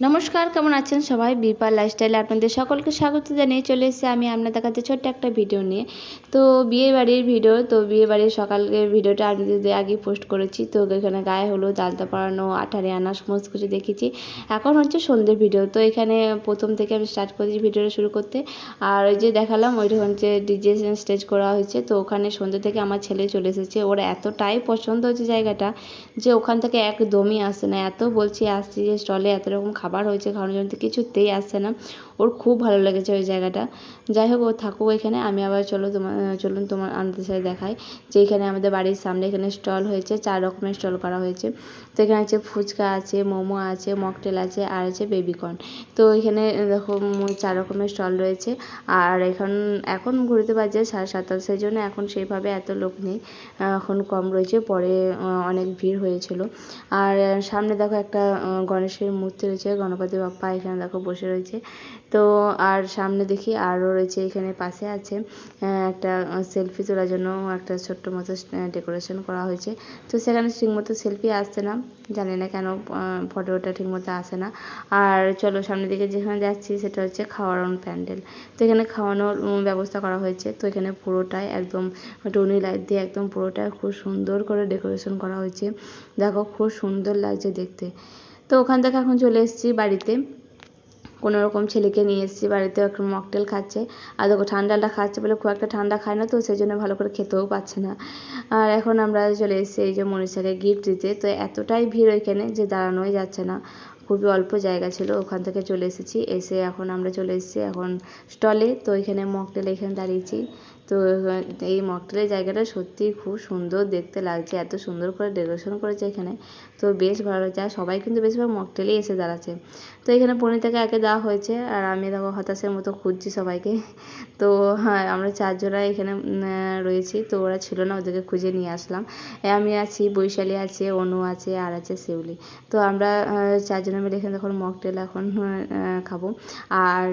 নমস্কার, কেমন আছেন সবাই? বিপার লাইফস্টাইলে আপনাদের সকলকে স্বাগত জানিয়ে চলে এসেছি আমি আপনাদের কাছে ছোট্ট একটা ভিডিও নিয়ে। তো বিয়ে বাড়ির ভিডিও, তো বিয়ে বাড়ির সকালের ভিডিওটা আপনাদের আগে পোস্ট করেছি, তো এখানে গায়ে হলো আলতা পরানো, আঠারে আনা সমস্ত কিছু দেখেছি। এখন হচ্ছে সন্ধ্যের ভিডিও, তো এখানে প্রথম থেকে আমি স্টার্ট করেছি ভিডিওটা শুরু করতে। আর ওই যে দেখালাম, ওইটা হচ্ছে ডিজে স্টেজ করা হয়েছে, তো ওখানে সন্ধ্যে থেকে আমার ছেলে চলে এসেছে। ওর এতটাই পছন্দ হচ্ছে জায়গাটা যে ওখান থেকে একদমই আসে না। এত বলছি, আসছি যে স্টলে এত রকম হয়েছে খাওয়ানোর জন্য কিছুতেই আসছে না। ওর খুব ভালো লেগেছে ওই জায়গাটা। যাই হোক, ও থাকুক এখানে, আমি আবার চলো তোমার চলুন তোমার আমাদের সাথে দেখাই যে এখানে আমাদের বাড়ির সামনে এখানে স্টল হয়েছে, চার রকমের স্টল করা হয়েছে। তো এখানে আছে ফুচকা আছে, মোমো আছে, মকটেল আছে, আর আছে বেবিকর্ন। তো এখানে দেখো চার রকমের স্টল রয়েছে। আর এখন এখন ঘুরতে বাজে সাড়ে সাতটা সেই জন্য, এখন সেইভাবে এত লোক নেই এখন কম রয়েছে, পরে অনেক ভিড় হয়েছিল। আর সামনে দেখো একটা গণেশের মূর্তি রয়েছে, গণপতি বাপ্পা এখানে দেখো বসে রয়েছে। তো আর সামনে দেখি আরও রয়েছে, এখানে পাশে আছে একটা সেলফি তোলার জন্য একটা ছোট্ট মতো ডেকোরেশন করা হয়েছে। তো সেখানে ঠিকমতো সেলফি আসছে না, জানি না কেন ফটোটা ঠিকমতো আসে না। আর চলো সামনের দিকে যেখানে যাচ্ছি সেটা হচ্ছে খাওয়ার প্যান্ডেল তো এখানে খাওয়ানোর ব্যবস্থা করা হয়েছে। তো এখানে পুরোটাই একদম টুনি লাইট দিয়ে একদম পুরোটাই খুব সুন্দর করে ডেকোরেশন করা হয়েছে। দেখো খুব সুন্দর লাগছে দেখতে। তো ওখান থেকে এখন চলে এসেছি বাড়িতে। কোনো রকম ছেলেকে নিয়ে এসেছি বাড়িতে এখন মকটেল খাচ্ছে, আর দেখো ঠান্ডাটা খাচ্ছে বলে খুব একটা ঠান্ডা খায় না তো, সেই জন্য ভালো করে খেতেও পাচ্ছে না। আর এখন আমরা চলে এসেছি এই যে মনীষাকে গিফট দিতে, তো এতটাই ভিড় ওইখানে যে দাঁড়ানোই যাচ্ছে না। খুবই অল্প জায়গা ছিল, ওখান থেকে চলে এসেছি। এসে এখন আমরা চলে এসেছি এখন স্টলে তো এখানে মকটেল এখানে দাঁড়িয়েছি। তো এই মকটেলের জায়গাটা সত্যিই খুব সুন্দর দেখতে লাগছে, এত সুন্দর করে ডেকোরেশন করেছে এখানে। তো বেশ ভালো লাগছে আর সবাই কিন্তু বেশিরভাগ মকটেলেই এসে দাঁড়াচ্ছে। তো এখানে পনিরটাকে একে দেওয়া হয়েছে, আর আমি দেখো হতাশের মতো খুঁজছি সবাইকে। তো হ্যাঁ আমরা চারজনা এখানে রয়েছি। তো ওরা ছিল না, ওদেরকে খুঁজে নিয়ে আসলাম। আমি আছি, বৈশালী আছে, অনু আছে, আর আছে শিউলি। তো আমরা চারজনে মিলে এখানে তখন মকটেল এখন খাব। আর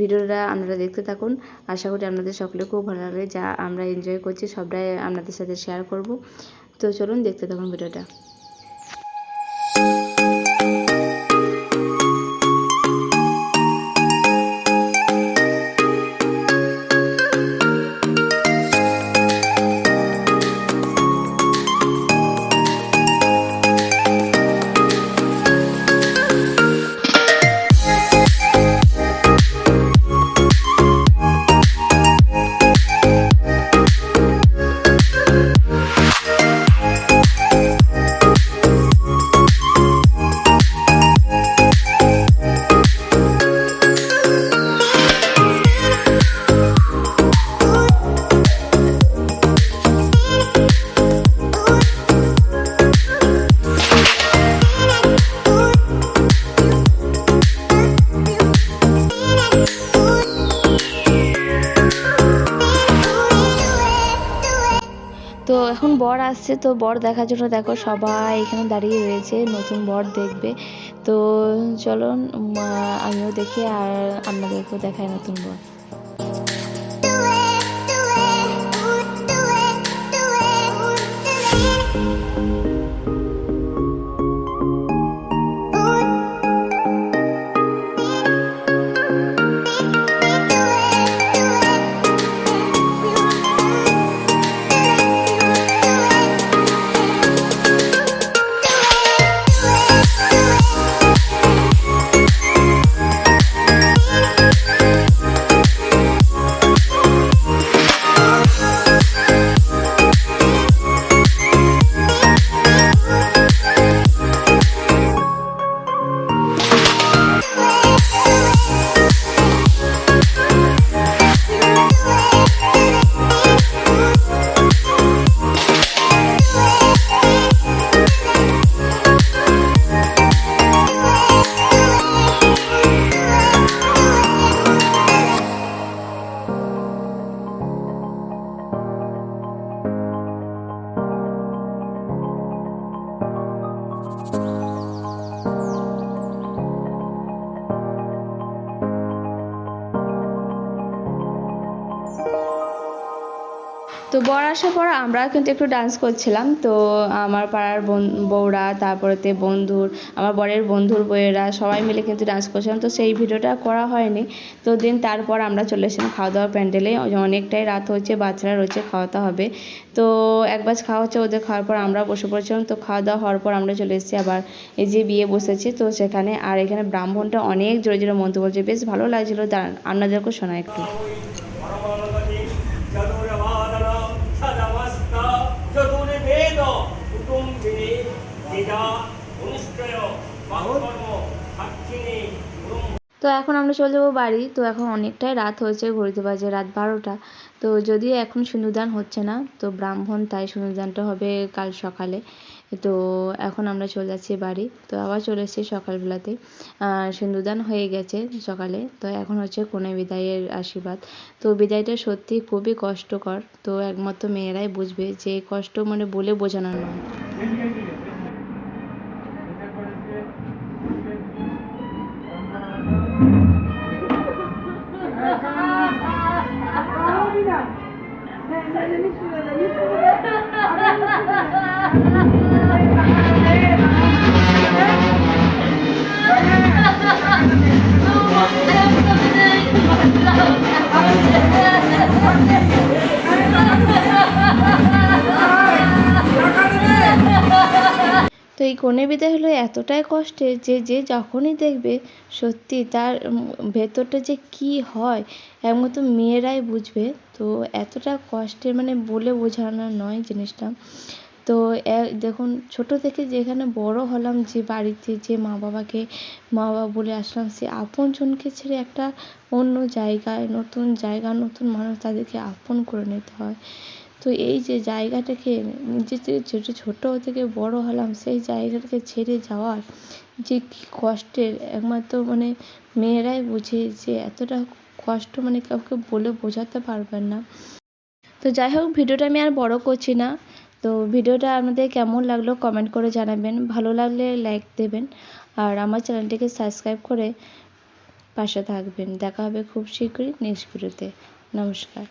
ভিডিওটা আপনারা দেখতে থাকুন। আশা করি আপনাদের সকলে খুব ভালো লাগবে, যা আমরা এনজয় করছি, সবটাই আপনাদের সাথে শেয়ার করব। তো চলুন দেখতে থাকুন ভিডিওটা। বর আসছে, তো বর দেখার জন্য দেখো সবাই এখানে দাঁড়িয়ে রয়েছে, নতুন বর দেখবে। তো চলো আমিও দেখি আর আপনাদেরকেও দেখাই নতুন বর। তো বর আসার পর আমরা কিন্তু একটু ডান্স করছিলাম। তো আমার পাড়ার বউরা, তারপরেতে বন্ধুর, আমার বরের বন্ধুর বউয়েরা সবাই মিলে কিন্তু ডান্স করছিলাম। তো সেই ভিডিওটা করা হয়নি। তো দিন তারপর আমরা চলে এসেছিলাম খাওয়া দাওয়া প্যান্ডেলে অনেকটাই রাত হচ্ছে, বাচ্চারা রয়েছে খাওয়াতে হবে। তো এক বাজ খাওয়া হচ্ছে, ওদের খাওয়ার পর আমরা বসে পড়েছিলাম। তো খাওয়া দাওয়া হওয়ার পর আমরা চলে এসেছি আবার এই যে বিয়ে বসেছি। তো সেখানে আর এখানে ব্রাহ্মণটা অনেক জোরে জোরে মন্ত্র বলছে। বেশ ভালো লাগছিল। আপনাদেরকেও শোনা একটু। তো এখন আমরা চলে যাব বাড়ি। তো এখন অনেকটাই রাত হয়েছে ঘড়িতে বাজে রাত বারোটা। তো যদিও এখন সিঁদুরদান হচ্ছে না তো ব্রাহ্মণ তাই সিঁদুরদানটা হবে কাল সকালে। তো এখন আমরা চলে যাচ্ছি বাড়ি। তো আবার চলে এসেছি সকালবেলাতে। আহ, সিঁদুরদান হয়ে গেছে সকালে। তো এখন হচ্ছে কনে বিদায়ের আশীর্বাদ। তো বিদায়টা সত্যি খুবই কষ্টকর। তো একমাত্র মেয়েরাই বুঝবে যে কষ্ট মানে বলে বোঝানো নয়। Mm-hmm. তো এই কনে বিদায় হলো এতটাই কষ্টের যে যে যখনই দেখবে সত্যি তার ভেতরটা যে কী হয় একমাত্র মেয়েরাই বুঝবে। তো এতটা কষ্টের মানে বলে বোঝানো নয় জিনিসটা। তো দেখুন ছোটো থেকে যেখানে বড় হলাম, যে বাড়িতে যে মা বাবাকে মা বাবা বলে আসলাম, সে আপনজনকে ছেড়ে একটা অন্য জায়গায়, নতুন জায়গা, নতুন মানুষ তাদেরকে আপন করে নিতে হয়। তো এই যে জায়গাটাকে নিজে থেকে ছোটো ছোটো থেকে বড় হলাম, সেই জায়গাটাকে ছেড়ে যাওয়ার যে কী কষ্টের একমাত্র মানে মেয়েরাই বুঝে যে এতটা কষ্ট মানে কাউকে বলে বোঝাতে পারবেন না। তো যাই হোক, ভিডিওটা আমি আর বড় করছি না। তো ভিডিওটা আপনাদের কেমন লাগল কমেন্ট করে জানাবেন। ভালো লাগলে লাইক দেবেন আর আমার চ্যানেলটিকে সাবস্ক্রাইব করে পাশে থাকবেন। দেখা হবে খুব শীঘ্রই নেক্সট ভিডিওতে। নমস্কার।